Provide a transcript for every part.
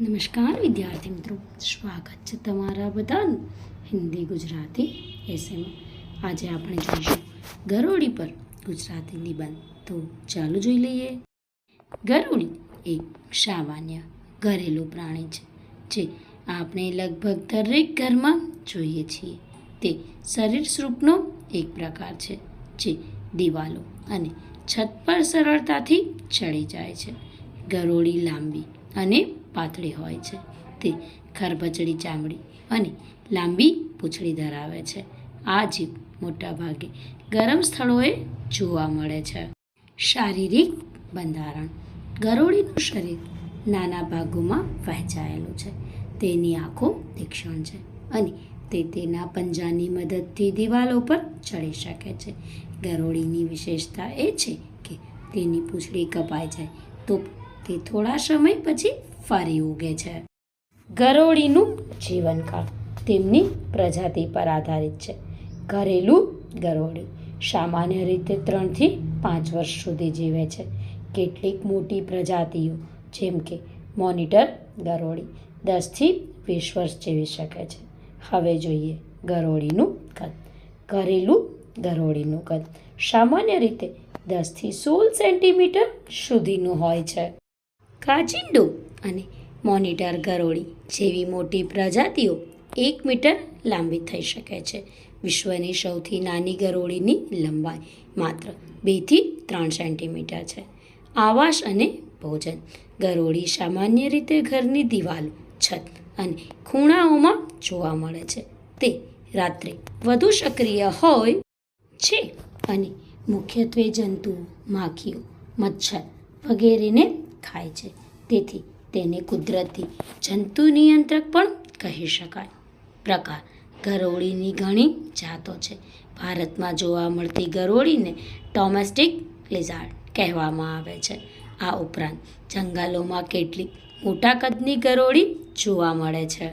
નમસ્કાર વિદ્યાર્થી મિત્રો, સ્વાગત છે તમારા બધાનું હિન્દી ગુજરાતી એસેમાં આજે આપણે જોઈશું ગરોળી પર ગુજરાતી નિબંધ. તો ચાલુ જોઈ લઈએ. ગરોળી એક સામાન્ય ઘરેલું પ્રાણી છે, જે આપણે લગભગ દરેક ઘરમાં જોઈએ છીએ. તે શરીર સ્વરૂપનો એક પ્રકાર છે, જે દિવાલો અને છત પર સરળતાથી ચડી જાય છે. ગરોળી લાંબી અને પાતળી હોય છે. તે ખરબચડી ચામડી અને લાંબી પૂંછડી ધરાવે છે. આ જીવ મોટાભાગે ગરમ સ્થળોએ જોવા મળે છે. શારીરિક બંધારણ. ગરોળીનું શરીર નાના ભાગોમાં વહેંચાયેલું છે. તેની આંખો તીક્ષણ છે અને તે તેના પંજાની મદદથી દિવાલો પર ચડી શકે છે. ગરોળીની વિશેષતા એ છે કે તેની પૂંછડી કપાઈ જાય તો તે થોડા સમય પછી ફરી ઉગે છે. ગરોળીનું જીવનકાળ તેમની પ્રજાતિ પર આધારિત છે. ઘરેલું ગરોળી સામાન્ય રીતે ત્રણથી પાંચ વર્ષ સુધી જીવે છે. કેટલીક મોટી પ્રજાતિઓ, જેમ કે મોનિટર ગરોળી, દસથી વીસ વર્ષ જીવી શકે છે. હવે જોઈએ ગરોળીનું કદ. ઘરેલું ગરોળીનું કદ સામાન્ય રીતે દસથી સોળ સેન્ટીમીટર સુધીનું હોય છે. કાચિંડો અને મોનિટર ગરોળી જેવી મોટી પ્રજાતિઓ એક મીટર લાંબી થઈ શકે છે. વિશ્વની સૌથી નાની ગરોળીની લંબાઈ માત્ર બેથી ત્રણ સેન્ટીમીટર છે. આવાસ અને ભોજન. ગરોળી સામાન્ય રીતે ઘરની દિવાલો, છત અને ખૂણાઓમાં જોવા મળે છે. તે રાત્રે વધુ સક્રિય હોય છે અને મુખ્યત્વે જંતુઓ, માખીઓ, મચ્છર વગેરેને ખાય છે. તેથી તેને કુદરતી જંતુ નિયંત્રક પણ કહી શકાય. પ્રકાર, ગરોળીની ઘણી જાતો છે. ભારતમાં જોવા મળતી ગરોળીને ડોમેસ્ટિક લિઝાર્ડ કહેવામાં આવે છે. આ ઉપરાંત જંગલોમાં કેટલીક મોટા કદની ગરોળી જોવા મળે છે.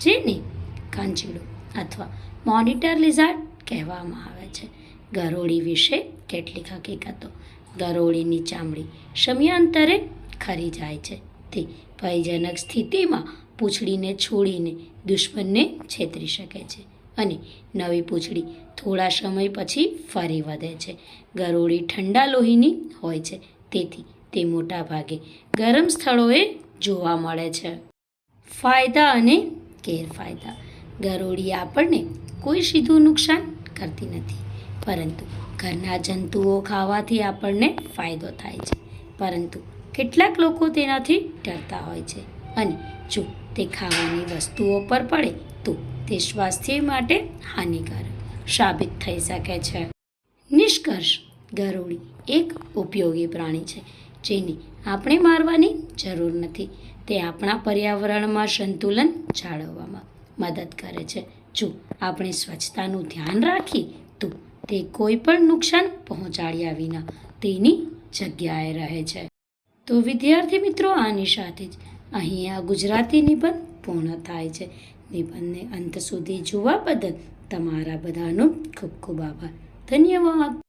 જેને કાંચીડો અથવા મોનિટર લિઝાર્ડ કહેવામાં આવે છે. ગરોળી વિશે કેટલીક હકીકતો. ગરોળીની ચામડી સમયાંતરે ખરી જાય છે. તે ભયજનક સ્થિતિમાં પૂંછડીને છોડીને દુશ્મનને છેતરી શકે છે અને નવી પૂંછડી થોડા સમય પછી ફરી વધે છે. ગરોળી ઠંડા લોહીની હોય છે, તેથી તે મોટા ભાગે ગરમ સ્થળોએ જોવા મળે છે. ફાયદા અને ગેરફાયદા. ગરોળી આપણને કોઈ સીધું નુકસાન કરતી નથી, પરંતુ ઘરના જંતુઓ ખાવાથી આપણને ફાયદો થાય છે. પરંતુ કેટલાક લોકો તેનાથી ડરતા હોય છે. અને જો તે ખાવાની વસ્તુઓ પર પડે, તો તે સ્વાસ્થ્ય માટે હાનિકારક સાબિત થઈ શકે છે. નિષ્કર્ષ ગરોળી એક ઉપયોગી પ્રાણી છે, જેને આપણે મારવાની જરૂર નથી. તે આપણા પર્યાવરણમાં સંતુલન જાળવવામાં મદદ કરે છે. જો આપણે સ્વચ્છતાનું ધ્યાન રાખીએ, તો તે કોઈ પણ નુકસાન પહોંચાડ્યા વિના તેની જગ્યાએ રહે છે. તો વિદ્યાર્થી મિત્રો, આની સાથે જ અહીં આ ગુજરાતી નિબંધ પૂર્ણ થાય છે. નિબંધને અંત સુધી જોવા બદલ તમારા બધાનો ખૂબ ખૂબ આભાર. ધન્યવાદ.